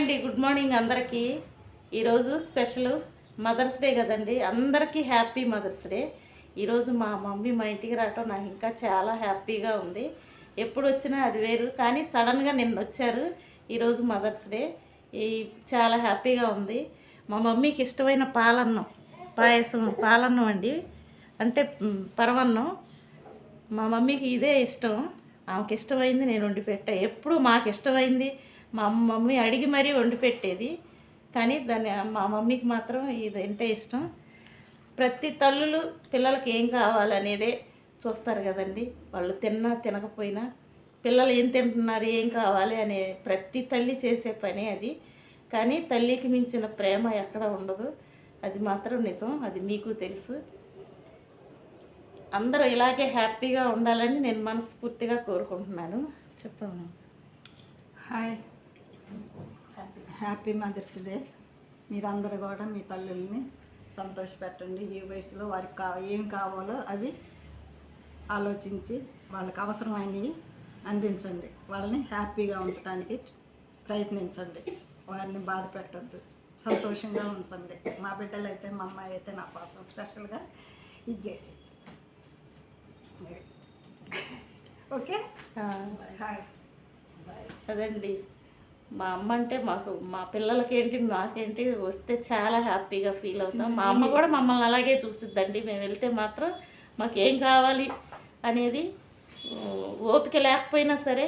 అండి good morning అందరికీ. ఈరోజు స్పెషల్ మదర్స్ డే కదండి అందరికీ హ్యాపీ మదర్స్ డే. ఈరోజు మా మమ్మీ మా ఇంటికి రావటం నాకు ఇంకా చాలా హ్యాపీగా ఉంది. ఎప్పుడు వచ్చినా అది వేరు కానీ సడన్గా నిన్న వచ్చారు ఈరోజు మదర్స్ డే. ఈ చాలా హ్యాపీగా ఉంది. మా మమ్మీకి ఇష్టమైన పాలన్నం పాయసం పాలన్నం అండి. అంటే పరమన్నం. పరవన్నం మా మమ్మీకి ఇదే ఇష్టం. ఆమెకి ఇష్టమైంది నేను వండి పెట్టా. ఎప్పుడు మాకు ఇష్టమైంది మా మమ్మీ అడిగి మరీ వండి పెట్టేది. కానీ దాన్ని మా మమ్మీకి మాత్రం ఇది అంటే ఇష్టం. ప్రతి తల్లులు పిల్లలకి ఏం కావాలనేదే చూస్తారు కదండి. వాళ్ళు తిన్నా తినకపోయినా పిల్లలు ఏం తింటున్నారు ఏం కావాలి అనే ప్రతి తల్లి చేసే పని అది. కానీ తల్లికి మించిన ప్రేమ ఎక్కడ ఉండదు. అది మాత్రం నిజం అది మీకు తెలుసు. అందరూ ఇలాగే హ్యాపీగా ఉండాలని నేను మనస్ఫూర్తిగా కోరుకుంటున్నాను. చెప్పాను హాయ్. హ్యాపీ మదర్స్ డే మీరందరూ కూడా మీ తల్లుల్ని సంతోషపెట్టండి. ఈ వయసులో వారికి కా ఏం కావాలో అవి ఆలోచించి వాళ్ళకి అవసరమైనవి అందించండి. వాళ్ళని హ్యాపీగా ఉంచడానికి ప్రయత్నించండి. వారిని బాధ పెట్టద్దు. సంతోషంగా ఉంచండి. మా బిడ్డలు అయితే మా అమ్మాయి అయితే నా కోసం స్పెషల్గా ఇది చేసి. ఓకే? హాయ్ అదండి. మా అమ్మ అంటే మాకు మా పిల్లలకేంటి మాకేంటి వస్తే చాలా హ్యాపీగా ఫీల్ అవుతాం. మా అమ్మ కూడా మమ్మల్ని అలాగే చూసిద్దండి. మేము వెళ్తే మాత్రం మాకేం కావాలి అనేది ఓపిక లేకపోయినా సరే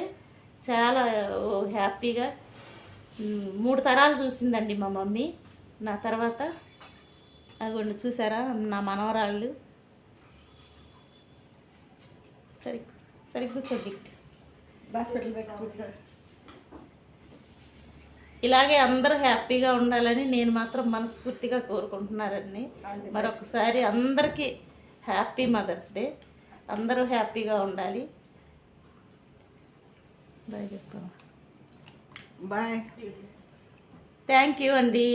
చాలా ఓ, హ్యాపీగా మూడు తరాలు చూసిందండి మా మమ్మీ. నా తర్వాత అదిగోండి చూసారా నా మనవరాళ్ళు? సరి సరి కూర్చోండి. హాస్పిటల్ పెట్టి కూర్చో. ఇలాగే అందరూ హ్యాపీగా ఉండాలని నేను మాత్రం మనస్ఫూర్తిగా కోరుకుంటున్నారండి మరొకసారి అందరికీ హ్యాపీ మదర్స్ డే. అందరూ హ్యాపీగా ఉండాలి. బాయ్ చెప్పాము బాయ్. థ్యాంక్ యూ అండి.